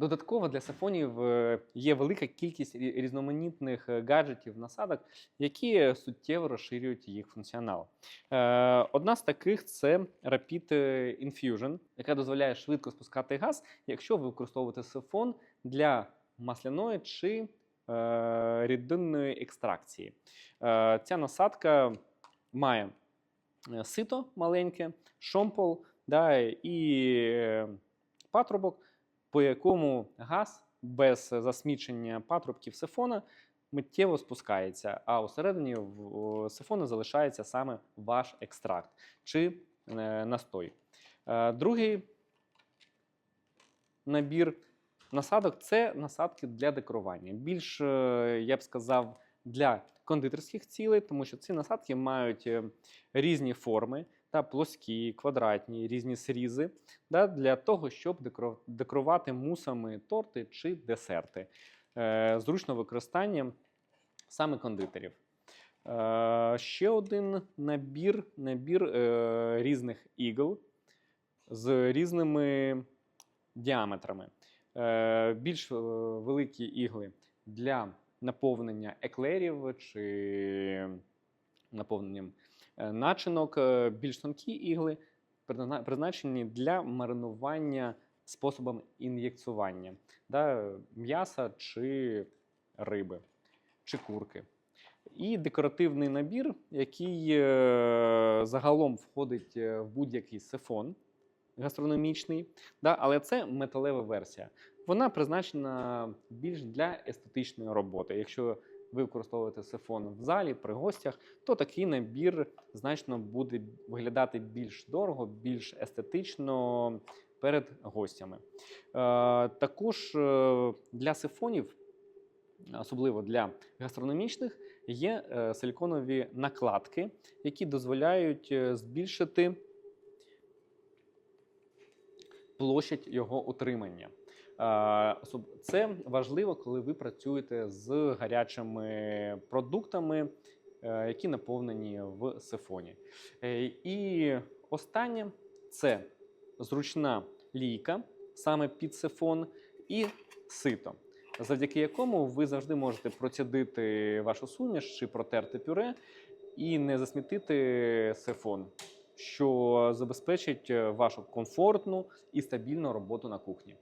Додатково для сифонів е, є велика кількість різноманітних е, гаджетів, насадок, які суттєво розширюють їх функціонал. Е, Одна з таких це Rapid Infusion, яка дозволяє швидко спускати газ, якщо ви використовуєте сифон для масляної чи рідинної екстракції. Ця насадка має сито маленьке, шомпол да, і патрубок, по якому газ без засмічення патрубків сифона миттєво спускається, а усередині у залишається саме ваш екстракт чи е, настой. Е, Другий набір насадок це насадки для декорування. Більш, е, я б сказав, для кондитерських цілей, тому що ці насадки мають різні форми, та плоскі, квадратні, різні срізи, да, для того, щоб декорувати мусами торти чи десерти. Е, зручно використання саме кондитерів. Е, ще один набір, набір е, різних ігл з різними діаметрами. Е, більш е, великі ігли для наповнення еклерів чи наповненням начинок, е, більш тонкі ігли призначені для маринування способом ін'єкціювання да, м'яса чи риби, чи курки. І декоративний набір, який е, загалом входить е, в будь-який сифон гастрономічний, да, але це металева версія. Вона призначена більш для естетичної роботи. Якщо ви використовуєте сифон в залі при гостях, то такий набір значно буде виглядати більш дорого, більш естетично перед гостями. Е, також е, для сифонів, особливо для гастрономічних, є е, силіконові накладки, які дозволяють збільшити площадь його утримання. Це важливо, коли ви працюєте з гарячими продуктами, е, які наповнені в сифоні. Е, І останнє це зручна лійка саме під сифон і сито, завдяки якому ви завжди можете процідити вашу суміш чи протерти пюре і не засмітити сифон, що забезпечить вашу комфортну і стабільну роботу на кухні.